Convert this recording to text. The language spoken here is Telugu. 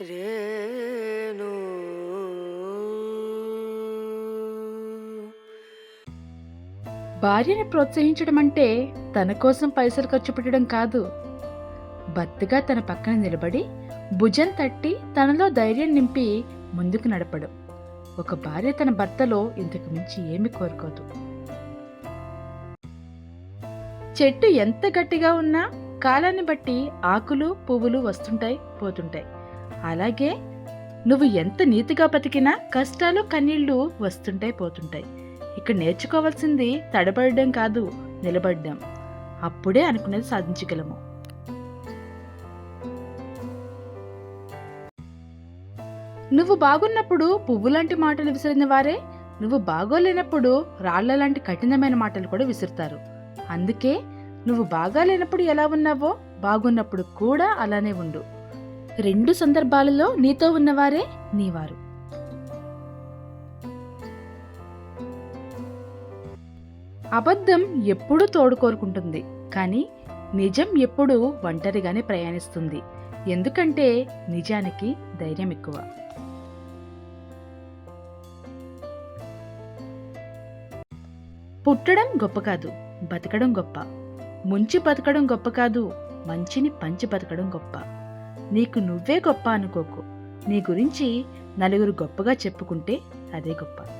రేణు. భార్యని ప్రోత్సహించడం అంటే తన కోసం పైసలు ఖర్చు పెట్టడం కాదు. భర్తగా తన పక్కన నిలబడి భుజం తట్టి తనలో ధైర్యం నింపి ముందుకు నడపడం. ఒక భార్య తన భర్తలో ఇంతకు మించి ఏమి కోరుకోదు. చెట్టు ఎంత గట్టిగా ఉన్నా కాలాన్ని బట్టి ఆకులు పువ్వులు వస్తుంటాయి పోతుంటాయి. అలాగే నువ్వు ఎంత నీతిగా బతికినా కష్టాలు కన్నీళ్ళు వస్తుంటాయి పోతుంటాయి. ఇక్కడ నేర్చుకోవాల్సింది తడబడడం కాదు నిలబడ్డం. అప్పుడే అనుకునేది సాధించగలము. నువ్వు బాగున్నప్పుడు పువ్వు లాంటి మాటలు విసిరిన వారే నువ్వు బాగోలేనప్పుడు రాళ్ళ లాంటి కఠినమైన మాటలు కూడా విసురుతారు. అందుకే నువ్వు బాగాలేనప్పుడు ఎలా ఉన్నావో బాగున్నప్పుడు కూడా అలానే ఉండు. రెండు సందర్భాలలో నీతో ఉన్నవారే నీవారు. అబద్ధం ఎప్పుడూ తోడు కోరుకుంటుంది కానీ నిజం ఎప్పుడూ ఒంటరిగానే ప్రయాణిస్తుంది. ఎందుకంటే నిజానికి ధైర్యం ఎక్కువ. పుట్టడం గొప్ప కాదు బతకడం గొప్ప. ముంచి బతకడం గొప్ప కాదు మంచిని పంచి బతకడం గొప్ప. నీకు నువ్వే గొప్ప అనుకోకు. నీ గురించి నలుగురు గొప్పగా చెప్పుకుంటే అదే గొప్ప.